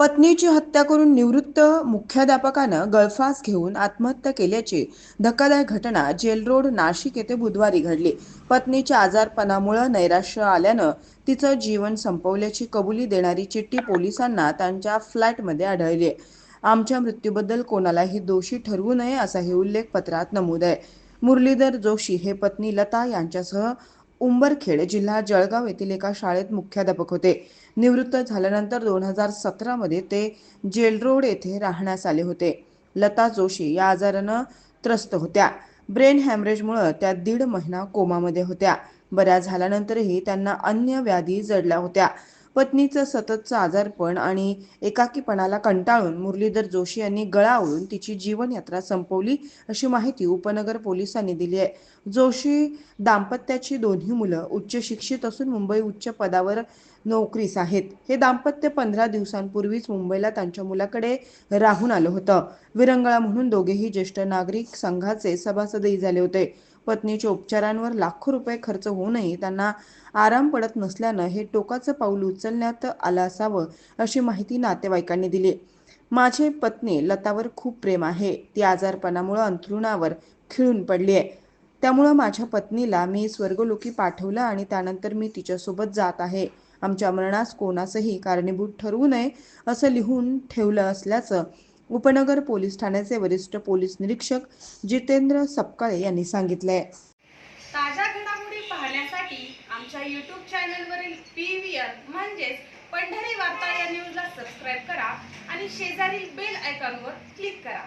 पत्नीची हत्या करून निवृत्त मुख्याध्यापकानं गळफास घेऊन आत्महत्या केल्याची धक्कादायक घटना जेल रोड नाशिक येथे बुधवारी घडली. पत्नीच्या आजारपणामुळे नैराश्य आल्यानं तिचं जीवन संपवल्याची कबुली देणारी चिठ्ठी पोलिसांना त्यांच्या फ्लॅटमध्ये आढळली आमच्या मृत्यूबद्दल कोणालाही दोषी ठरवू नये असाही उल्लेख पत्रात नमूद आहे. मुरलीधर जोशी हे पत्नी लता यांच्यासह उंबरखेड जिल्हा जळगाव येथील एका शाळेत मुख्याध्यापक होते. निवृत्त झाल्यानंतर दोन हजार सतरामध्ये ते जेल रोड येथे राहण्यास आले होते. लता जोशी या आजारानं त्रस्त होत्या. ब्रेन हॅमरेजमुळं त्या दीड महिना कोमामध्ये होत्या. बऱ्या झाल्यानंतरही त्यांना अन्य व्याधी जडल्या होत्या. पत्नीचं सततचं आजारपण आणि एकाकीपणाला कंटाळून मुरलीधर जोशी यांनी गळा ओळून तिची जीवनयात्रा संपवली अशी माहिती उपनगर पोलिसांनी दिली आहे. जोशी दाम्पत्याची दोन्ही मुलं उच्च शिक्षित असून मुंबई उच्च पदावर नोकरीस आहेत. हे दाम्पत्य पंधरा दिवसांपूर्वीच मुंबईला त्यांच्या मुलाकडे राहून आलं होतं. विरंगळा म्हणून दोघेही ज्येष्ठ नागरिक संघाचे सभासदही झाले होते. पत्नीच्या उपचारांवर लाखो रुपये खर्च होऊनही त्यांना आराम पडत नसल्यानं हे टोकाचं पाऊल उचलण्यात आलं असावं अशी माहिती नातेवाईकांनी दिली. माझे पत्नी लतावर खूप प्रेम आहे. ती आजारपणामुळं अंथरुणावर खिळून पडली आहे त्यामुळं माझ्या पत्नीला मी स्वर्गलोकी पाठवलं आणि त्यानंतर मी तिच्यासोबत जात आहे. आमच्या मरणास कोणासही कारणीभूत ठरवू नये असं लिहून ठेवलं असल्याचं उपनगर पोलीस ठाण्याचे वरिष्ठ पोलीस निरीक्षक जितेंद्र सपकाळे यांनी सांगितले ताज्या घडामोडी पाहण्यासाठी आमच्या यूट्यूब चॅनलवरील पी व्ही आर म्हणजेच पंढरी वार्ता या न्यूजला सबस्क्राईब करा आणि शेजारील बेल आयकॉनवर क्लिक करा.